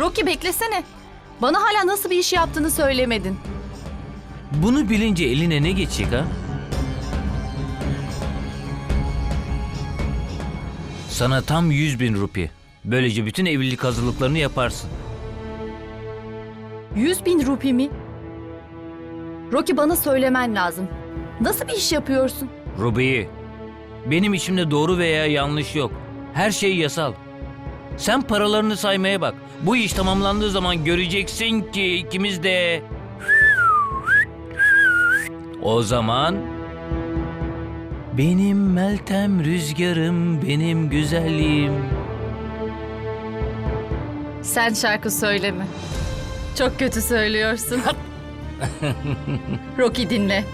Rocky beklesene. Bana hala nasıl bir iş yaptığını söylemedin. Bunu bilince eline ne geçecek ha? Sana tam 100 bin rupi. Böylece bütün evlilik hazırlıklarını yaparsın. 100 bin rupi mi? Rocky bana söylemen lazım. Nasıl bir iş yapıyorsun? Ruby, benim içimde doğru veya yanlış yok. Her şey yasal. Sen paralarını saymaya bak. Bu iş tamamlandığı zaman göreceksin ki ikimiz de... O zaman... Benim Meltem rüzgarım, benim güzelliğim. Sen şarkı söyleme. Çok kötü söylüyorsun. Rocky dinle.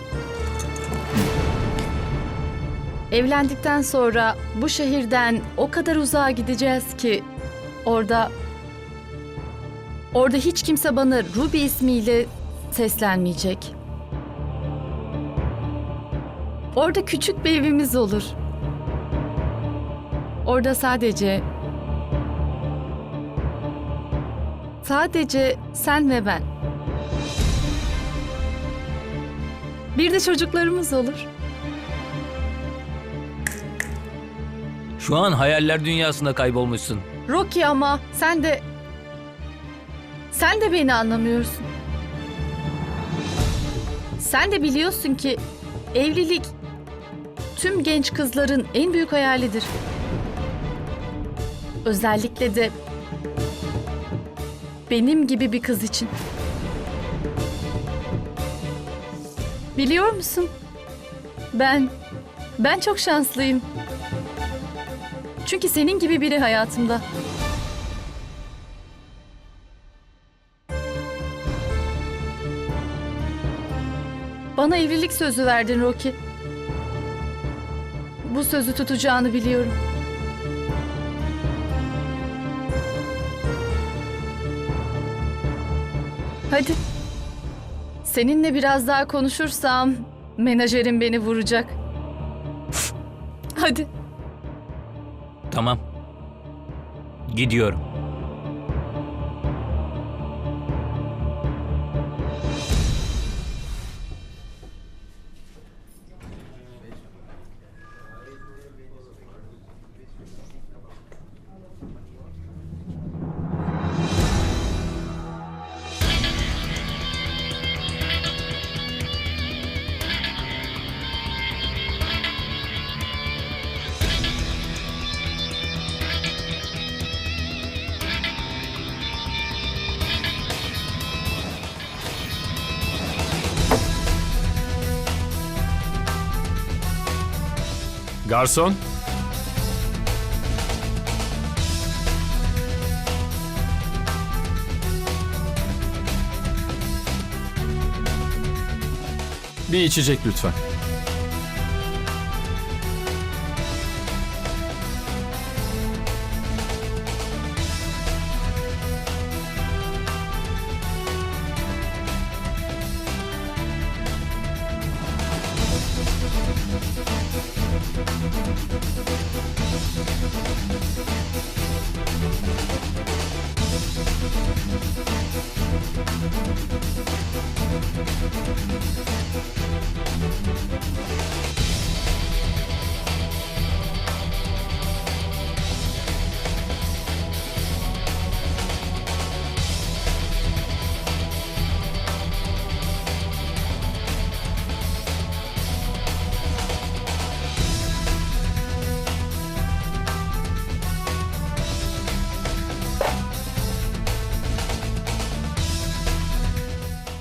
Evlendikten sonra bu şehirden o kadar uzağa gideceğiz ki orada orada hiç kimse bana Ruby ismiyle seslenmeyecek. Orada küçük bir evimiz olur. Orada sadece Sadece sen ve ben. Bir de çocuklarımız olur. Şu an hayaller dünyasında kaybolmuşsun. Rocky ama sen de... Sen de beni anlamıyorsun. Sen de biliyorsun ki evlilik tüm genç kızların en büyük hayalidir. Özellikle de benim gibi bir kız için. Biliyor musun? Ben ben çok şanslıyım. Çünkü senin gibi biri hayatımda. Bana evlilik sözü verdin Rocky. Bu sözü tutacağını biliyorum. Hadi. Seninle biraz daha konuşursam menajerim beni vuracak. Hadi. Tamam. Gidiyorum. Garson. Bir içecek lütfen.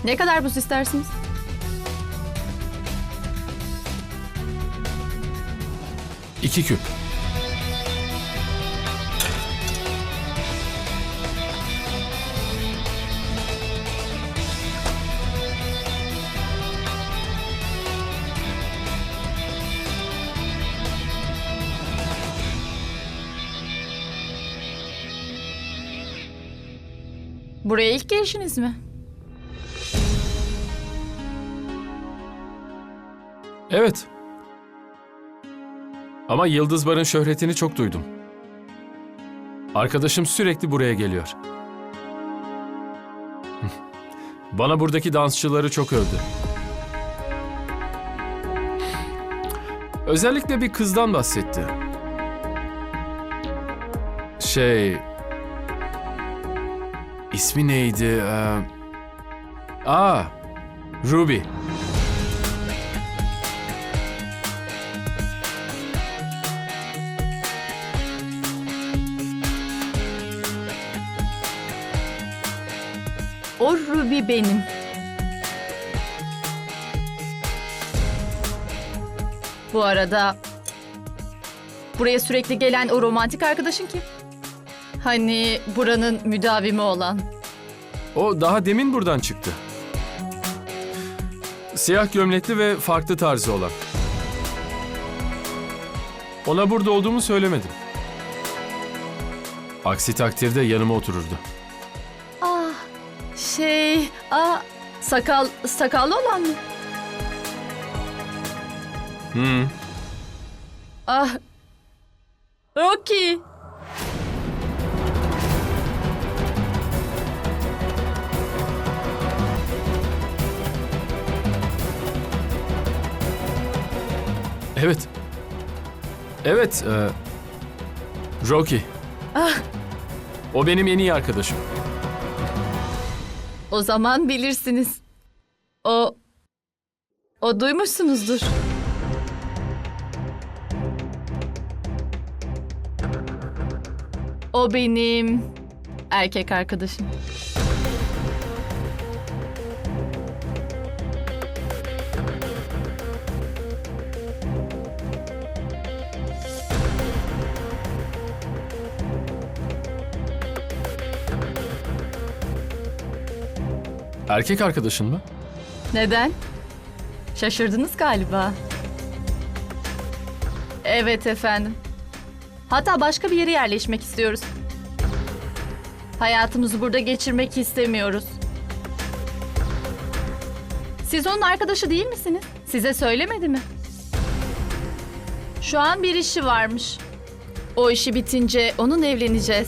Ne kadar buz istersiniz? İki küp. Buraya ilk gelişiniz mi? Evet. Ama Yıldız Bar'ın şöhretini çok duydum. Arkadaşım sürekli buraya geliyor. Bana buradaki dansçıları çok övdü. Özellikle bir kızdan bahsetti. Şey... ismi neydi? Ee... Aa, Ruby. O Ruby benim. Bu arada buraya sürekli gelen o romantik arkadaşın kim? Hani buranın müdavimi olan. O daha demin buradan çıktı. Siyah gömlekli ve farklı tarzı olan. Ona burada olduğumu söylemedim. Aksi takdirde yanıma otururdu. Ah şey ah sakal sakallı olan mı? Hmm. Ah Rocky. Evet. Evet. e, Rocky. O benim en iyi arkadaşım. O zaman bilirsiniz. O o duymuşsunuzdur. O benim erkek arkadaşım. Erkek arkadaşın mı? Neden? Şaşırdınız galiba. Evet efendim. Hatta başka bir yere yerleşmek istiyoruz. Hayatımızı burada geçirmek istemiyoruz. Siz onun arkadaşı değil misiniz? Size söylemedi mi? Şu an bir işi varmış. O işi bitince onun evleneceğiz.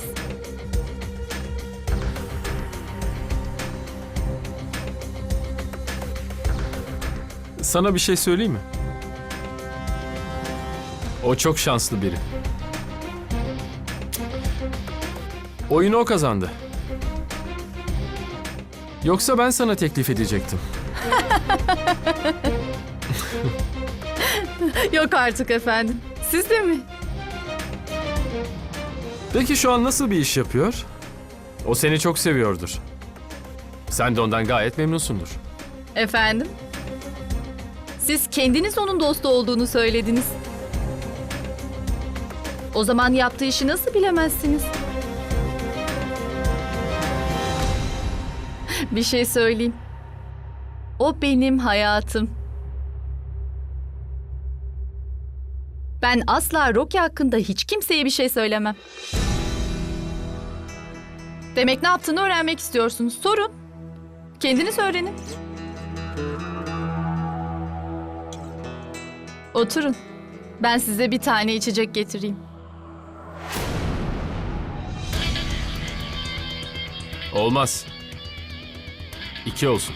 Sana bir şey söyleyeyim mi? O çok şanslı biri. Oyunu o kazandı. Yoksa ben sana teklif edecektim. Yok artık efendim. Siz de mi? Peki şu an nasıl bir iş yapıyor? O seni çok seviyordur. Sen de ondan gayet memnunsundur. Efendim? Siz kendiniz onun dostu olduğunu söylediniz. O zaman yaptığı işi nasıl bilemezsiniz? Bir şey söyleyeyim. O benim hayatım. Ben asla Rocky hakkında hiç kimseye bir şey söylemem. Demek ne yaptığını öğrenmek istiyorsunuz. Sorun. Kendiniz öğrenin. Oturun. Ben size bir tane içecek getireyim. Olmaz. İki olsun.